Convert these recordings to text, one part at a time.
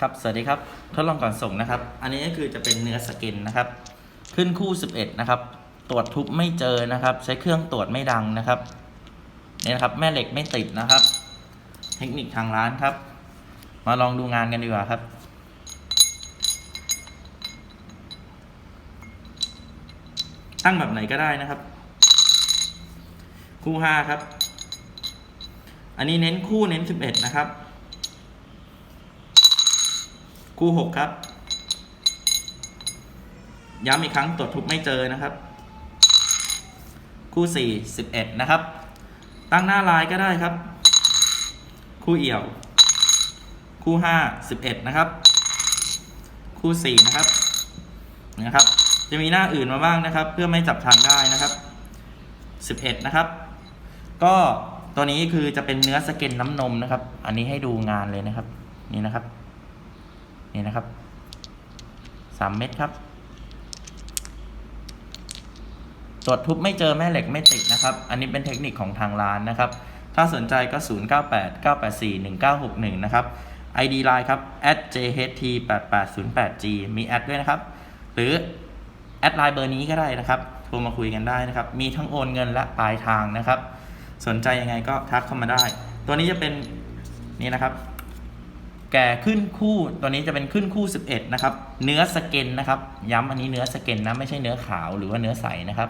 ครับสวัสดีครับทดลองก่อนส่งนะครับ อันนี้ก็คือจะเป็นเนื้อสกินนะครับ ขึ้นคู่ 11 นะครับ ตรวจทุบไม่เจอนะครับ ใช้เครื่องตรวจไม่ดังนะครับนี่นะครับ แม่เหล็กไม่ติดนะครับ เทคนิคทางร้านครับ มาลองดูงานกันดีกว่าครับตั้งแบบไหนก็ได้นะครับ คู่ 5 ครับ อันนี้เน้นคู่เน้น 11 นะครับ คู่หกครับ ย้ำอีกครั้งตรวจทุบไม่เจอนะครับ คู่สี่สิบเอ็ดนะครับ ตั้งหน้าลายก็ได้ครับ คู่เอี่ยว คู่ห้าสิบเอ็ดนะครับ คู่สี่นะครับนะครับ จะมีหน้าอื่นมาบ้างนะครับ เพื่อไม่จับทางได้นะครับสิบเอ็ดนะครับ ก็ตัวนี้คือจะเป็นเนื้อสเก็นน้ำนมนะครับ อันนี้ให้ดูงานเลยนะครับ นี่นะครับ นี่นะครับสามเม็ดครับตรวจทุบไม่เจอแม่เหล็กไม่ติดนะครับ อันนี้เป็นเทคนิคของทางร้านนะครับ ถ้าสนใจก็ 098 984 1961 นะครับ ID Line ครับ @jht8808g มีแอดด้วยนะครับ หรือแอดไลน์เบอร์นี้ก็ได้นะครับโทรมาคุยกันได้นะครับ มีทั้งโอนเงินและปลายทางนะครับ สนใจยังไงก็ทักเข้ามาได้ ตัวนี้จะเป็นนี่นะครับ แก่ขึ้นคู่ตัวนี้จะเป็นขึ้นคู่ 11 นะครับ เนื้อสเกนนะครับ ย้ำอันนี้เนื้อสเกนนะไม่ใช่เนื้อขาวหรือว่าเนื้อใสนะครับ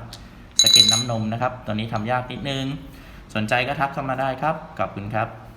สเกนน้ำนมนะครับ ตัวนี้ทำยากนิดนึง สนใจก็ทักเข้ามาได้ครับขอบคุณครับ